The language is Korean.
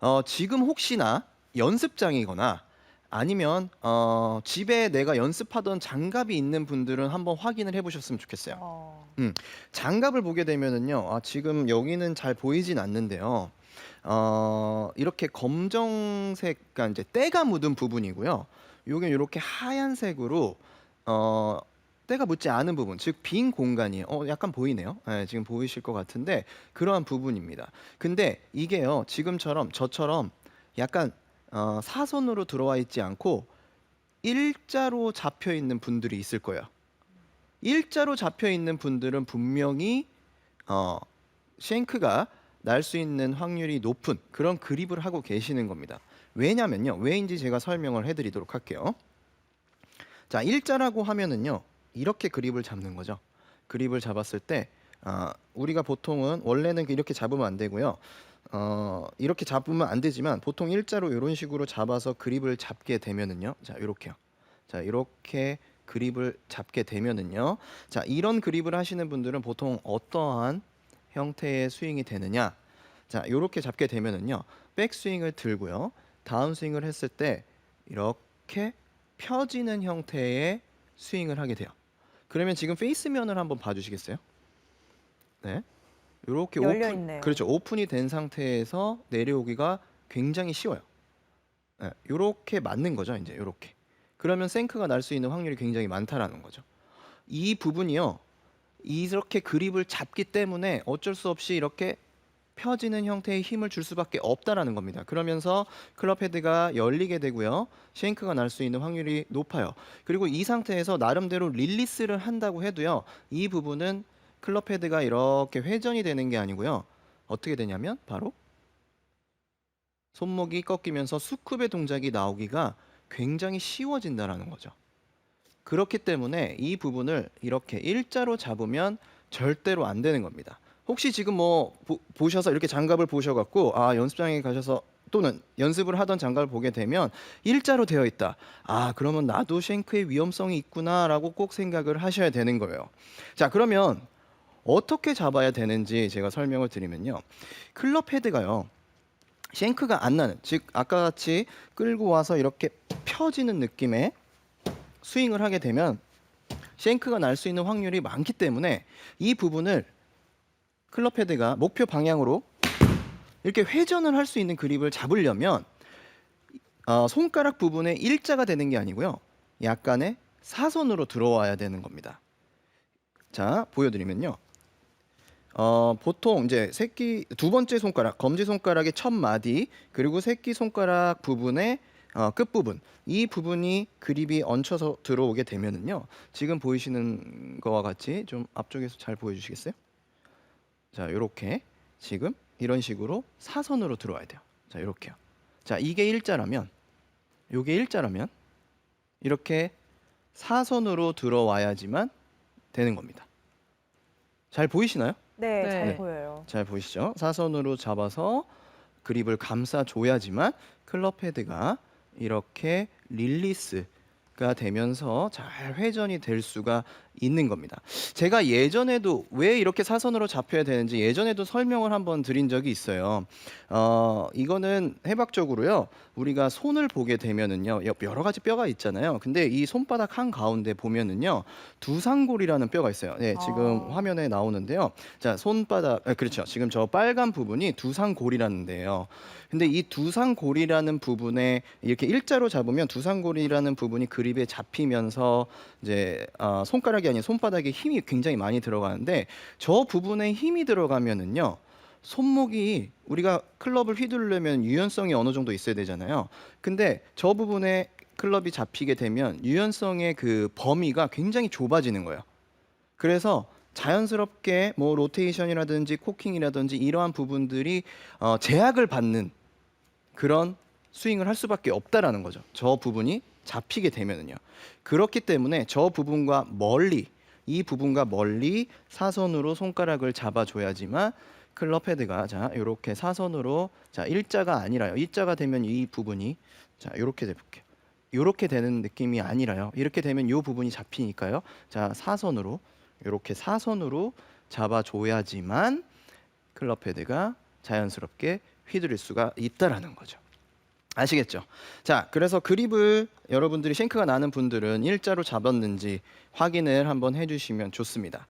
어, 지금 혹시나 연습장이거나 아니면 어, 집에 내가 연습하던 장갑이 있는 분들은 한번 확인을 해보셨으면 좋겠어요. 어. 장갑을 보게 되면은요, 아, 지금 여기는 잘 보이진 않는데요. 어, 이렇게 검정색, 그러니까 이제 때가 묻은 부분이고요. 요게 이렇게 하얀색으로 어, 때가 묻지 않은 부분, 즉 빈 공간이에요. 어, 약간 보이네요. 네, 지금 보이실 것 같은데 그러한 부분입니다. 근데 이게요, 지금처럼 저처럼 약간 어, 사선으로 들어와 있지 않고 일자로 잡혀 있는 분들이 있을 거예요. 일자로 잡혀 있는 분들은 분명히 어, 쉔크가 날 수 있는 확률이 높은 그런 그립을 하고 계시는 겁니다. 왜냐면요. 왜인지 제가 설명을 해드리도록 할게요. 자, 일자라고 하면은요. 이렇게 그립을 잡는 거죠. 그립을 잡았을 때 아, 우리가 보통은 원래는 이렇게 잡으면 안 되고요. 어, 이렇게 잡으면 안 되지만 보통 일자로 이런 식으로 잡아서 그립을 잡게 되면은요. 자, 이렇게요. 자, 이렇게 그립을 잡게 되면은요. 자, 이런 그립을 하시는 분들은 보통 어떠한 형태의 스윙이 되느냐? 자, 이렇게 잡게 되면은요. 백스윙을 들고요. 다운 스윙을 했을 때 이렇게 펴지는 형태의 스윙을 하게 돼요. 그러면 지금 페이스면을 한번 봐 주시겠어요? 네. 이렇게 열려 오픈 있네요. 그렇죠. 오픈이 된 상태에서 내려오기가 굉장히 쉬워요. 네, 이렇게 맞는 거죠, 이제 이렇게. 그러면 생크가 날 수 있는 확률이 굉장히 많다라는 거죠. 이 부분이요. 이렇게 그립을 잡기 때문에 어쩔 수 없이 이렇게 펴지는 형태의 힘을 줄 수밖에 없다라는 겁니다. 그러면서 클럽 헤드가 열리게 되고요. 쉐잉크가 날 수 있는 확률이 높아요. 그리고 이 상태에서 나름대로 릴리스를 한다고 해도요. 이 부분은 클럽 헤드가 이렇게 회전이 되는 게 아니고요. 어떻게 되냐면 바로 손목이 꺾이면서 수kup의 동작이 나오기가 굉장히 쉬워진다라는 거죠. 그렇기 때문에 이 부분을 이렇게 일자로 잡으면 절대로 안 되는 겁니다. 혹시 지금 뭐 보, 셔서 이렇게 장갑을 보셔갖고 아 연습장에 가셔서 또는 연습을 하던 장갑을 보게 되면 일자로 되어 있다. 아 그러면 나도 쉔크의 위험성이 있구나라고 꼭 생각을 하셔야 되는 거예요. 자 그러면 어떻게 잡아야 되는지 제가 설명을 드리면요. 클럽 헤드가요. 쉔크가 안 나는 즉 아까 같이 끌고 와서 이렇게 펴지는 느낌의 스윙을 하게 되면 쉔크가 날 수 있는 확률이 많기 때문에 이 부분을 클럽 헤드가 목표 방향으로 이렇게 회전을 할 수 있는 그립을 잡으려면 어, 손가락 부분에 일자가 되는 게 아니고요. 약간의 사선으로 들어와야 되는 겁니다. 자, 보여드리면요. 어, 보통 이제 새끼 두 번째 손가락, 검지 손가락의 첫 마디 그리고 새끼 손가락 부분의 어, 끝 부분 이 부분이 그립이 얹혀서 들어오게 되면은요. 지금 보이시는 거와 같이 좀 앞쪽에서 잘 보여주시겠어요? 자, 이렇게 지금 이런 식으로 사선으로 들어와야 돼요. 자, 이렇게요. 자, 이게 일자라면, 요게 일자라면 이렇게 사선으로 들어와야지만 되는 겁니다. 잘 보이시나요? 네, 네. 잘 네. 보여요. 잘 보이시죠? 사선으로 잡아서 그립을 감싸 줘야지만 클럽 헤드가 이렇게 릴리스 가 되면서 잘 회전이 될 수가 있는 겁니다. 제가 예전에도 왜 이렇게 사선으로 잡혀야 되는지 예전에도 설명을 한번 드린 적이 있어요. 어, 이거는 해박적으로요. 우리가 손을 보게 되면은요. 여- 여러 가지 뼈가 있잖아요. 근데 이 손바닥 한 가운데 보면은요. 두상골이라는 뼈가 있어요. 네, 지금 아. 화면에 나오는데요. 자, 손바닥 아, 그렇죠. 지금 저 빨간 부분이 두상골이라는 데예요. 근데 이 두상골이라는 부분에 이렇게 일자로 잡으면 두상골이라는 부분이 그 립에 잡히면서 이제 아, 손가락이 아닌 손바닥에 힘이 굉장히 많이 들어가는데 저 부분에 힘이 들어가면은요. 손목이 우리가 클럽을 휘두르려면 유연성이 어느 정도 있어야 되잖아요. 근데 저 부분에 클럽이 잡히게 되면 유연성의 그 범위가 굉장히 좁아지는 거예요. 그래서 자연스럽게 뭐 로테이션이라든지 코킹이라든지 이러한 부분들이 어, 제약을 받는 그런 스윙을 할 수밖에 없다라는 거죠. 저 부분이 잡히게 되면은요. 그렇기 때문에 저 부분과 멀리 이 부분과 멀리 사선으로 손가락을 잡아줘야지만 클럽 헤드가 자 이렇게 사선으로 자 일자가 아니라요. 일자가 되면 이 부분이 자 이렇게 돼볼게요. 이렇게 되는 느낌이 아니라요. 이렇게 되면 이 부분이 잡히니까요. 자 사선으로 이렇게 사선으로 잡아줘야지만 클럽 헤드가 자연스럽게 휘두를 수가 있다라는 거죠. 아시겠죠? 자, 그래서 그립을 여러분들이 싱크가 나는 분들은 일자로 잡았는지 확인을 한번 해주시면 좋습니다.